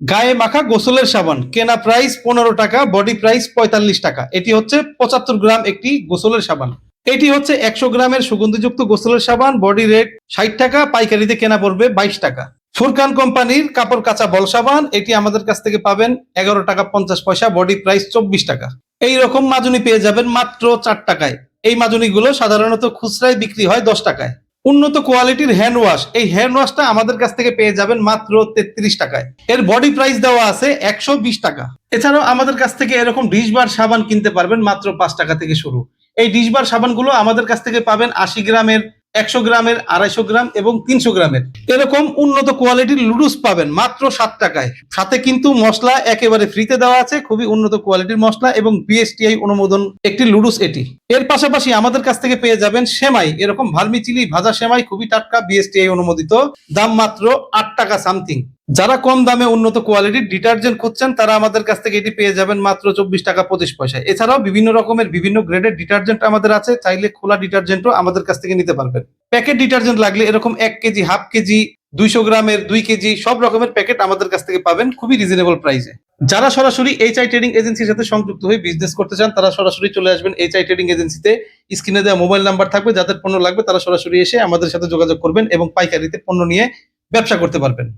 গায়ে মাখা গোসলের সাবান, কেনা প্রাইস পনেরো টাকা বডি প্রাইস পঁয়তাল্লিশ টাকা। এটি হচ্ছে পঁচাত্তর গ্রাম একটি গোসলের সাবান। এটি হচ্ছে একশো গ্রামের সুগন্ধিযুক্ত গোসলের সাবান বডি রেট ষাট টাকা, পাইকারিতে কেনা পড়বে বাইশ টাকা। ফুরকান কোম্পানির কাপড় কাঁচা বল সাবান, এটি আমাদের কাছ থেকে পাবেন এগারো টাকা পঞ্চাশ পয়সা বডি প্রাইস চব্বিশ টাকা। এই রকম মাজুনি পেয়ে যাবেন মাত্র চার টাকায়। এই মাজুনিগুলো সাধারণত খুচরায় বিক্রি হয় দশ টাকায়। উন্নত কোয়ালিটির হ্যান্ড ওয়াশ এই হ্যান্ড ওয়াশটা আমাদের কাছ থেকে পেয়ে যাবেন মাত্র তেত্রিশ টাকায়। এর বডি প্রাইস দেওয়া আছে একশো বিশ টাকা। এছাড়াও আমাদের কাছ থেকে এরকম ডিশবার সাবান কিনতে পারবেন মাত্র পাঁচ টাকা থেকে শুরু। এই ডিশবার সাবানগুলো আমাদের কাছ থেকে পাবেন আশি গ্রামের একশো গ্রামের, আড়াইশো গ্রাম এবং তিনশো গ্রামের। এরকম উন্নত কোয়ালিটির লুডুস পাবেন মাত্র সাত টাকায়। সাথে কিন্তু মশলা একেবারে ফ্রিতে দেওয়া আছে, খুবই উন্নত কোয়ালিটির মশলা এবং বিএসটিআই অনুমোদন একটি লুডুস এটি। এর পাশাপাশি আমাদের কাছ থেকে পেয়ে যাবেন সেমাই। এরকম ভার্মি চিলি, ভাজা সেমাই, খুবই টাটকা বিএসটিআই অনুমোদিত। দাম মাত্র আট টাকা সামথিং। যারা কম দামে উন্নত কোয়ালিটির ডিটারজেন্ট খুঁজছেন, তারা আমাদের কাছ থেকে এটি পেয়ে যাবেন মাত্র চব্বিশ টাকা পঁচিশ পয়সায়। এছাড়াও বিভিন্ন রকমের, বিভিন্ন গ্রেডের ডিটারজেন্ট আমাদের আছে, চাইলে খোলা ডিটারজেন্টও আমাদের কাছ থেকে নিতে পারবেন। প্যাকেট ডিটারজেন্ট লাগলে এরকম এক কেজি, হাফ কেজি, দুইশো গ্রামের, দুই কেজি, সব রকমের প্যাকেট আমাদের কাছ থেকে পাবেন খুবই রিজনেবল প্রাইসে যারা সরাসরি এইচ আই ট্রেডিং এজেন্সির সাথে সংযুক্ত হয়ে বিজনেস করতে চান, তারা সরাসরি চলে আসবেন এইচ আই ট্রেডিং এজেন্সিতে স্ক্রিনে দেওয়া মোবাইল নাম্বার থাকবে, যাদের পণ্য লাগবে, তারা সরাসরি এসে আমাদের সাথে যোগাযোগ করবেন এবং পাইকারিতে পণ্য নিয়ে ব্যবসা করতে পারবেন।